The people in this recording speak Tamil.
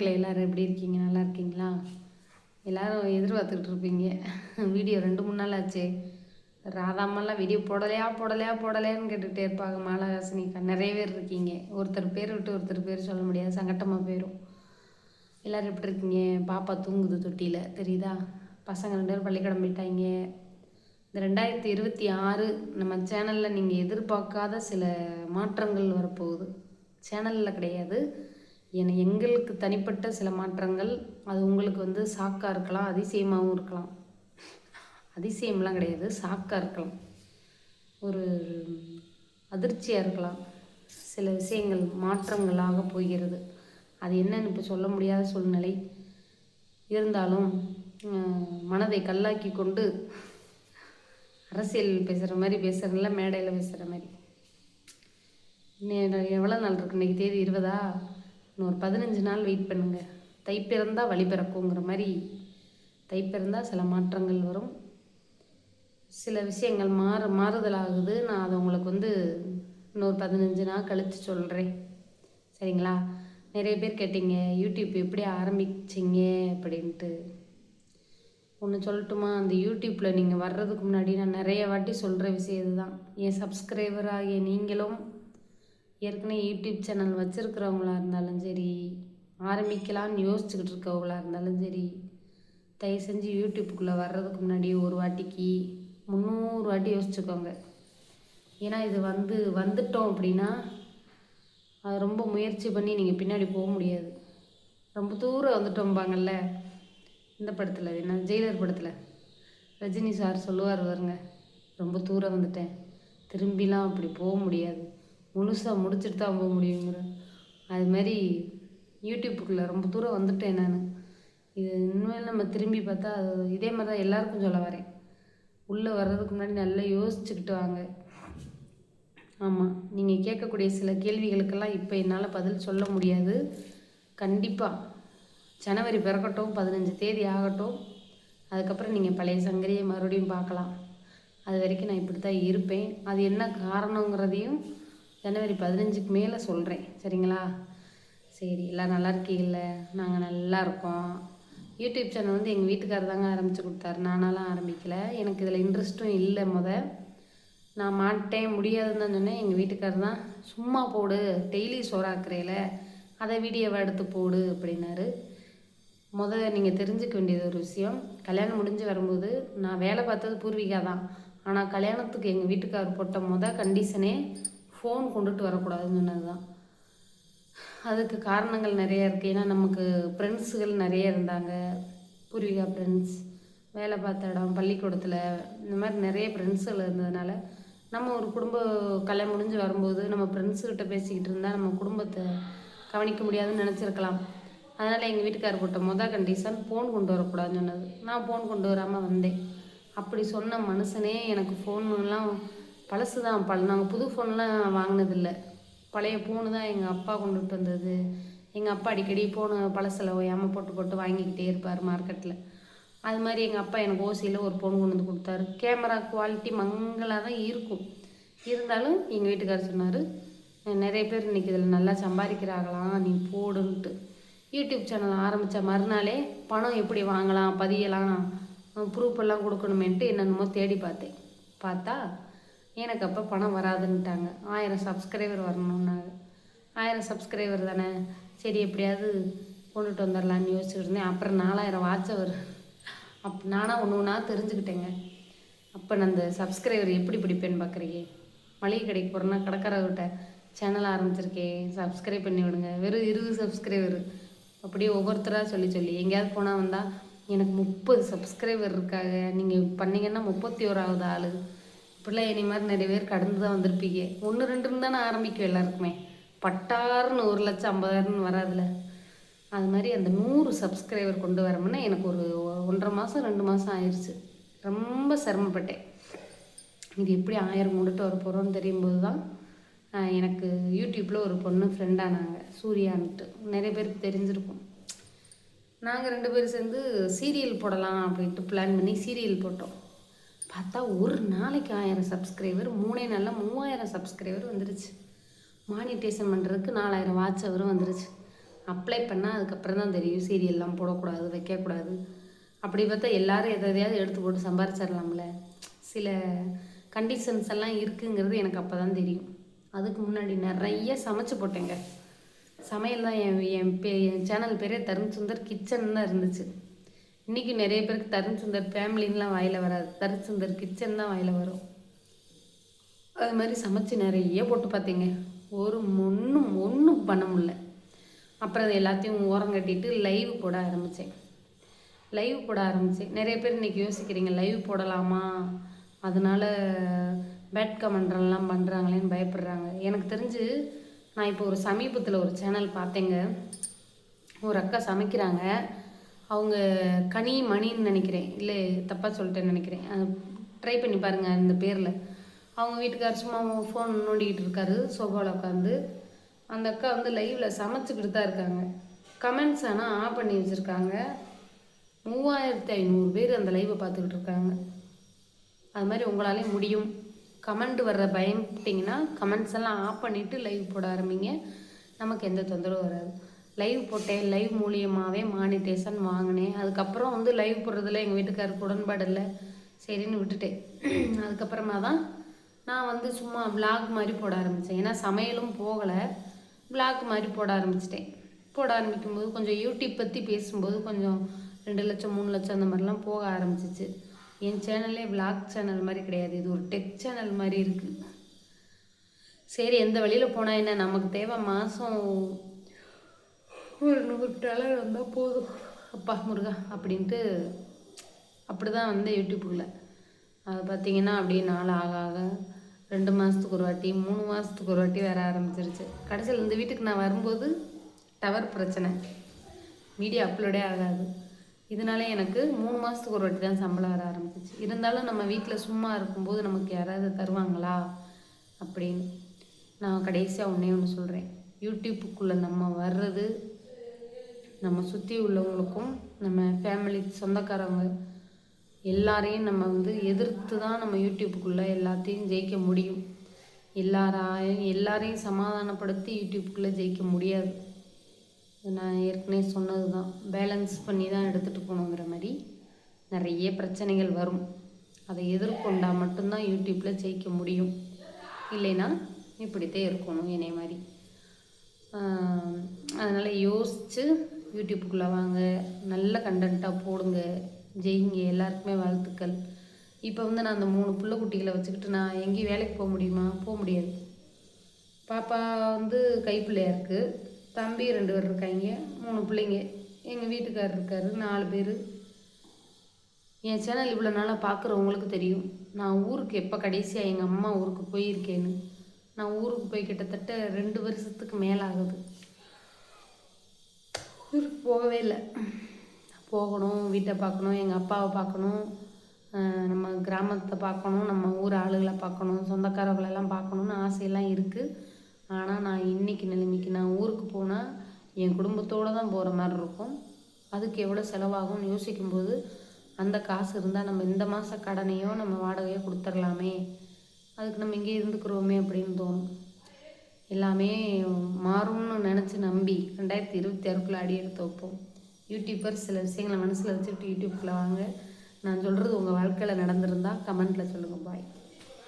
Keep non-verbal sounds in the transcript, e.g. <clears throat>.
மக்களே எல்லோரும் எப்படி இருக்கீங்க? நல்லா இருக்கீங்களா? எல்லோரும் எதிர்பார்த்துக்கிட்டு இருப்பீங்க. வீடியோ ரெண்டு மூணு நாள் ஆச்சு. ராதாமெல்லாம் வீடியோ போடலையா போடலையா போடலையான்னு கேட்டுகிட்டே இருப்பாங்க. மாலஹாசினிக்கா நிறைய பேர் இருக்கீங்க. ஒருத்தர் பேர் விட்டு ஒருத்தர் பேர் சொல்ல முடியாது. சங்கட்டமாக போயிடும் எல்லோரும் எப்படி இருக்கீங்க? பாப்பா தூங்குது தொட்டியில். தெரியுதா? பசங்க ரெண்டு பேரும் பள்ளிக்கூடம் போயிட்டாங்க. இந்த ரெண்டாயிரத்தி இருபத்தி ஆறு நம்ம சேனலில் நீங்கள் எதிர்பார்க்காத சில மாற்றங்கள் வரப்போகுது. சேனலில் கிடையாது. என எங்களுக்கு தனிப்பட்ட சில மாற்றங்கள். அது உங்களுக்கு வந்து சாக்காக இருக்கலாம் அதிசயமாகவும் இருக்கலாம். அதிசயம்லாம் கிடையாது சாக்காக இருக்கலாம். ஒரு அதிர்ச்சியாக இருக்கலாம். சில விஷயங்கள் மாற்றங்களாக போகிறது. அது என்னன்னு இப்போ சொல்ல முடியாத சூழ்நிலை. இருந்தாலும் மனதை கல்லாக்கி கொண்டு அரசியல் பேசுகிற மாதிரி பேசுகிறதில்ல மேடையில் பேசுகிற மாதிரி. எவ்வளோ நாள் இருக்கு? இன்றைக்கி தேதி இருபதா? இன்னொரு பதினஞ்சு நாள் வெயிட் பண்ணுங்கள் தை பிறந்தால் வழி பிறக்குங்கிற மாதிரி தை பிறந்தால் சில மாற்றங்கள் வரும். சில விஷயங்கள் மாறு மாறுதலாகுது. நான் அதை உங்களுக்கு வந்து இன்னொரு பதினஞ்சு நாள் கழித்து சொல்கிறேன் சரிங்களா? நிறைய பேர் கேட்டீங்க யூடியூப் எப்படி ஆரம்பிச்சிங்க? அப்படின்ட்டு. ஒன்று சொல்லட்டுமா? அந்த யூடியூப்பில் நீங்கள் வர்றதுக்கு முன்னாடி நான் நிறைய வாட்டி சொல்கிற விஷயம் இதுதான். என் சப்ஸ்கிரைபர் ஆகிய நீங்களும் ஏற்கனவே யூடியூப் சேனல் வச்சுருக்கிறவங்களா இருந்தாலும் சரி ஆரம்பிக்கலான்னு யோசிச்சுக்கிட்டு இருக்கவங்களா இருந்தாலும் சரி தயவு செஞ்சு யூடியூப்புக்குள்ளே வர்றதுக்கு முன்னாடி ஒரு வாட்டிக்கு முந்நூறு வாட்டி யோசிச்சுக்கோங்க. ஏன்னா இது வந்து வந்துட்டோம் அப்படின்னா அது ரொம்ப முயற்சி பண்ணி நீங்கள் பின்னாடி போக முடியாது. ரொம்ப தூரம் வந்துட்டோம்பாங்கல்ல இந்த படத்தில் என்ன ஜெயிலர் படத்தில். ரஜினி சார் சொல்லுவார் வருங்க ரொம்ப தூரம் வந்துட்டேன் திரும்பிலாம் அப்படி போக முடியாது. முழுசாக முடிச்சுட்டு தான் போக முடியுங்கிற. அது மாதிரி யூடியூப்புக்குள்ளே ரொம்ப தூரம் வந்துட்டேன் நான். இது இன்னும் நம்ம திரும்பி பார்த்தா அது இதே மாதிரி தான் எல்லாருக்கும் சொல்ல வரேன். உள்ளே வர்றதுக்கு முன்னாடி நல்லா யோசிச்சுக்கிட்டு வாங்க. ஆமாம் நீங்கள் கேட்கக்கூடிய சில கேள்விகளுக்கெல்லாம் இப்போ என்னால் பதில் சொல்ல முடியாது. கண்டிப்பாக ஜனவரி பிறக்கட்டும் பதினஞ்சு தேதி ஆகட்டும். அதுக்கப்புறம் நீங்கள் பழைய சங்கரியை மறுபடியும் பார்க்கலாம். அது வரைக்கும் நான் இப்படி தான் இருப்பேன். அது என்ன காரணங்கிறதையும் ஜனவரி பதினஞ்சுக்கு மேலே சொல்கிறேன் சரிங்களா? சரி எல்லாம் நல்லா இருக்கீங்கள நாங்கள் நல்லா இருக்கோம். யூடியூப் சேனல் வந்து எங்கள் வீட்டுக்காரர் தாங்க ஆரம்பித்து கொடுத்தாரு. நானாலாம் ஆரம்பிக்கலை. எனக்கு இதில் இன்ட்ரெஸ்ட்டும் இல்லை முத. நான் மாட்டேன் முடியாதுன்னு தான் சொன்னேன். எங்கள் வீட்டுக்காரர் தான் சும்மா போடு டெய்லி சோறாக்குறையில் அதை வீடியோவை எடுத்து போடு அப்படின்னாரு. முதல்ல நீங்கள் தெரிஞ்சுக்க வேண்டியது ஒரு விஷயம். கல்யாணம் முடிஞ்சு வரும்போது நான் வேலை பார்த்தது பூர்வீகா தான். ஆனால் கல்யாணத்துக்கு எங்கள் வீட்டுக்கார் போட்ட மொதல் கண்டிஷனே ஃபோன் கொண்டுட்டு வரக்கூடாதுன்னு சொன்னது தான் அதுக்கு காரணங்கள் நிறைய இருக்குது ஏன்னா நமக்கு ஃப்ரெண்ட்ஸுகள் நிறைய இருந்தாங்க. பூர்வீகா ஃப்ரெண்ட்ஸ் வேலை பார்த்த இடம் பள்ளிக்கூடத்தில் இந்த மாதிரி நிறைய ஃப்ரெண்ட்ஸுகள் இருந்ததுனால நம்ம ஒரு குடும்ப கலை முடிஞ்சு வரும்போது நம்ம ஃப்ரெண்ட்ஸுக்கிட்ட பேசிக்கிட்டு இருந்தால் நம்ம குடும்பத்தை கவனிக்க முடியாதுன்னு நினச்சிருக்கலாம். அதனால் எங்கள் வீட்டுக்கார் போட்ட மொதல் கண்டிஷன் ஃபோன் கொண்டு வரக்கூடாதுன்னு சொன்னது. நான் ஃபோன் கொண்டு வராமல் வந்தேன். அப்படி சொன்ன மனுஷனே எனக்கு ஃபோன்லாம் பழசு தான் பழ நாங்கள் புது ஃபோன்லாம் வாங்கினதில்ல. பழைய ஃபோனு தான் எங்கள் அப்பா கொண்டுட்டு வந்தது. எங்கள் அப்பா அடிக்கடி ஃபோனு பழசில் ஓயாமல் போட்டு போட்டு வாங்கிக்கிட்டே இருப்பார் மார்க்கெட்டில் அது மாதிரி எங்கள் அப்பா எனக்கு ஓசியில் ஒரு ஃபோன் கொண்டு வந்து கொடுத்தாரு. கேமரா குவாலிட்டி மங்களாக தான் இருக்கும். இருந்தாலும் எங்கள் வீட்டுக்காரர் சொன்னார் நிறைய பேர் இன்றைக்கி இதில் நல்லா சம்பாதிக்கிறாங்களாம் நீ போடுன்ட்டு யூடியூப் சேனல் ஆரம்பித்த மறுநாளே பணம் எப்படி வாங்கலாம் பதியலாம் ப்ரூஃப் எல்லாம் கொடுக்கணுமேன்ட்டு என்னென்னமோ தேடி பார்த்தேன். பார்த்தா எனக்கு அப்போ பணம் வராதுன்ட்டாங்க ஆயிரம் சப்ஸ்கிரைபர் வரணுன்னாங்க ஆயிரம் சப்ஸ்கிரைபர் தானே? சரி எப்படியாவது கொண்டுட்டு வந்துடலான்னு யோசிச்சுட்டு இருந்தேன். அப்புறம் நாலாயிரம் வாட்சை வரும் அப் நானாக ஒன்று ஒன்றா தெரிஞ்சுக்கிட்டேங்க. அப்போ நான் அந்த சப்ஸ்கிரைபர் எப்படி பிடிப்பேன்னு பார்க்குறீங்க மளிகை கடைக்கு போகிறேன்னா கடைக்காரர்கிட்ட சேனல் ஆரம்பிச்சிருக்கே. சப்ஸ்கிரைப் பண்ணி விடுங்க. வெறும் இருபது சப்ஸ்கிரைபர் அப்படியே ஒவ்வொருத்தராக சொல்லி சொல்லி. எங்கேயாவது போனால் வந்தால் எனக்கு முப்பது சப்ஸ்கிரைபர் இருக்காங்க. நீங்கள் பண்ணிங்கன்னா முப்பத்தி ஓராவது ஆள். இப்படிலாம் இனி மாதிரி நிறைய பேர் கடந்து தான் வந்திருப்பீங்க. ஒன்று ரெண்டுன்னு தானே ஆரம்பிக்கும் எல்லாருக்குமே. பட்டாருன்னு ஒரு லட்சம் ஐம்பதாயிரம்னு வராதுல. அது மாதிரி அந்த நூறு சப்ஸ்கிரைபர் கொண்டு வரமுன்னா எனக்கு ஒரு ஒன்றரை மாதம் ரெண்டு மாதம் ஆயிடுச்சு ரொம்ப சிரமப்பட்டேன். இது எப்படி ஆயிரம் கொண்டுட்டு வர போகிறோன்னு தெரியும் போது தான் எனக்கு யூடியூப்பில் ஒரு பொண்ணு ஃப்ரெண்டானாங்க சூர்யான்ட்டு நிறைய பேருக்கு தெரிஞ்சிருக்கும். நாங்கள் ரெண்டு பேரும் சேர்ந்து சீரியல் போடலாம் அப்படின்ட்டு பிளான் பண்ணி சீரியல் போட்டோம். பார்த்தா ஒரு நாளைக்கு ஆயிரம் சப்ஸ்கிரைபர் மூணே நாளில் மூவாயிரம் சப்ஸ்கிரைபர் வந்துருச்சு. மானிட்டேஷன் பண்ணுறதுக்கு நாலாயிரம் வாட்ச் அவரும் வந்துருச்சு. அப்ளை பண்ணால் அதுக்கப்புறம் தான் தெரியும் சீரியல்லாம் போடக்கூடாது வைக்கக்கூடாது. அப்படி பார்த்தா எல்லோரும் எதை எதையாவது எடுத்து போட்டு சம்பாரிச்சிடலாம்ல. சில கண்டிஷன்ஸ் எல்லாம் இருக்குங்கிறது எனக்கு அப்போ தான் தெரியும். அதுக்கு முன்னாடி நிறைய சமைச்சு போட்டேங்க. சமையல் தான் என் என் பே என் சேனல் பேரே தருண் சுந்தர் கிச்சன் தான் இருந்துச்சு. இன்றைக்கி நிறைய பேருக்கு தருண் சுந்தர் ஃபேமிலின்லாம் வாயில் வராது. தருண் சுந்தர் கிச்சன் தான் வாயில் வரும். அது மாதிரி சமைச்சு நிறைய போட்டு பார்த்தீங்க. ஒரு ஒன்றும் ஒன்றும் பண்ண முடில அப்புறம் அது எல்லாத்தையும் ஓரம் கட்டிட்டு லைவ் போட ஆரம்பித்தேன் லைவ் போட ஆரம்பித்தேன் நிறைய பேர் இன்றைக்கி யோசிக்கிறீங்க லைவ் போடலாமா? அதனால் பேட் கமெண்ட்ரெல்லாம் பண்ணுறாங்களேன்னு பயப்படுறாங்க. எனக்கு தெரிஞ்சு நான் இப்போ ஒரு சமீபத்தில் ஒரு சேனல் பார்த்தேங்க. ஒரு அக்கா சமைக்கிறாங்க. அவங்க கனி மணின்னு நினைக்கிறேன். இல்லை தப்பாக சொல்லிட்டேன்னு நினைக்கிறேன். ட்ரை பண்ணி பாருங்கள் அந்த பேரில். அவங்க வீட்டுக்கார் சும்மா ஃபோன் நோண்டிக்கிட்டு இருக்காரு சோஃபாவில் உட்காந்து அந்த அக்கா வந்து லைவில் சமைச்சிக்கிட்டு தான் இருக்காங்க. கமெண்ட்ஸ் ஆனால் ஆஃப் பண்ணி வச்சுருக்காங்க. மூவாயிரத்தி ஐநூறு பேர் அந்த லைவை பார்த்துக்கிட்டு இருக்காங்க. அது மாதிரி உங்களாலே முடியும். கமெண்ட் வர்ற பயந்துட்டிங்கன்னா கமெண்ட்ஸ் எல்லாம் ஆஃப் பண்ணிவிட்டு லைவ் போட ஆரம்பிங்க. நமக்கு எந்த தொந்தரவும் வராது. லைவ் போட்டேன் லைவ் மூலியமாகவே மானிட்டேஷன் வாங்கினேன். அதுக்கப்புறம் வந்து லைவ் போடுறதுல எங்கள் வீட்டுக்காருக்கு உடன்பாடு இல்லை. சரின்னு விட்டுட்டேன். <clears throat> அதுக்கப்புறமா தான் நான் வந்து சும்மா விளாக் மாதிரி போட ஆரம்பித்தேன் ஏன்னா சமையலும் போகலை. விளாக் மாதிரி போட ஆரம்பிச்சிட்டேன். போட ஆரம்பிக்கும்போது கொஞ்சம் யூடியூப் பற்றி பேசும்போது கொஞ்சம் ரெண்டு லட்சம் மூணு லட்சம் அந்த மாதிரிலாம் போக ஆரம்பிச்சிச்சு. என் சேனல்லே விளாக் சேனல் மாதிரி கிடையாது. இது ஒரு டெக் சேனல் மாதிரி இருக்குது சரி எந்த வழியில் போனால் என்ன? நமக்கு தேவை மாதம் ஒரு நூறு டாலர் வந்தால் போதும். அப்பா முருகா அப்படின்ட்டு அப்படி தான் வந்து யூடியூப்புக்குள்ளே அது பார்த்தீங்கன்னா அப்படியே நாள் ஆக ஆக ரெண்டு மாதத்துக்கு ஒரு வாட்டி மூணு மாதத்துக்கு ஒரு வாட்டி வர ஆரம்பிச்சிருச்சு. கடைசியில் இந்த வீட்டுக்கு நான் வரும்போது டவர் பிரச்சனை. மீடியா அப்லோடே ஆகாது. இதனால எனக்கு மூணு மாதத்துக்கு ஒரு வாட்டி தான் சம்பளம் வர ஆரம்பிச்சிச்சு. இருந்தாலும் நம்ம வீட்டில் சும்மா இருக்கும்போது நமக்கு யாராவது தருவாங்களா அப்படின்னு நான் கடைசியாக ஒன்றே ஒன்று சொல்கிறேன் யூடியூப்புக்குள்ளே நம்ம வர்றது நம்ம சுற்றி உள்ளவங்களுக்கும் நம்ம ஃபேமிலி சொந்தக்காரவங்க எல்லாரையும் நம்ம வந்து எதிர்த்து தான் நம்ம யூடியூப்புக்குள்ளே எல்லாத்தையும் ஜெயிக்க முடியும். எல்லாராயும் எல்லாரையும் சமாதானப்படுத்தி யூடியூப்புக்குள்ளே ஜெயிக்க முடியாது. நான் ஏற்கனவே சொன்னது தான் பேலன்ஸ் பண்ணி தான் எடுத்துகிட்டு போகணுங்கிற மாதிரி நிறைய பிரச்சனைகள் வரும். அதை எதிர்கொண்டால் மட்டும்தான் யூடியூப்பில் ஜெயிக்க முடியும். இல்லைன்னா இப்படித்தான் இருக்கணும் என்னை மாதிரி. அதனால் யோசித்து யூடியூப்புக்குள்ளே வாங்க. நல்ல கண்டென்ட்டாக போடுங்க. ஜெயிங்க. எல்லாருக்குமே வாழ்த்துக்கள். இப்போ வந்து நான் அந்த மூணு பிள்ளை குட்டிகளை வச்சுக்கிட்டு நான் எங்கேயும் வேலைக்கு போக முடியுமா? போக முடியாது. பாப்பா வந்து கைப்பிள்ளையாக இருக்குது தம்பி ரெண்டு பேர் இருக்காங்க. மூணு பிள்ளைங்க. எங்கள் வீட்டுக்காரர் இருக்கார். நாலு பேர். என் சேனல் இவ்வளோ நாளாக பார்க்குறவங்களுக்கு தெரியும். நான் ஊருக்கு எப்போ கடைசியாக எங்கள் அம்மா ஊருக்கு போயிருக்கேன்னு. நான் ஊருக்கு போய் கிட்டத்தட்ட ரெண்டு வருஷத்துக்கு மேலே ஆகுது ஊருக்கு போகவே இல்லை. போகணும் வீட்டை பார்க்கணும் எங்கள் அப்பாவை பார்க்கணும் நம்ம கிராமத்தை பார்க்கணும் நம்ம ஊர் ஆளுகளை பார்க்கணும் சொந்தக்காரர்களெல்லாம் பார்க்கணுன்னு ஆசையெல்லாம் இருக்குது ஆனால் நான் இன்றைக்கி நிலைமைக்கு நான் ஊருக்கு போனால் என் குடும்பத்தோடு தான் போகிற மாதிரி இருக்கும். அதுக்கு எவ்வளோ செலவாகும்னு யோசிக்கும்போது அந்த காசு இருந்தால் நம்ம இந்த மாத கடனையோ நம்ம வாடகையோ கொடுத்துர்லாமே. அதுக்கு நம்ம இங்கே இருந்துக்கிறோமே அப்படின்னு தோணும். எல்லாமே மாறும்னு நினச்சி நம்பி ரெண்டாயிரத்தி இருபத்தி ஆறுக்குள்ளே அடி எடுத்து வைப்போம். யூடியூபர் சில விஷயங்களை மனசில் வச்சுக்கிட்டு யூடியூப்பில் வாங்க. நான் சொல்கிறது உங்கள் வாழ்க்கையில் நடந்திருந்தால் கமெண்ட்டில் சொல்லுங்கள் பாய்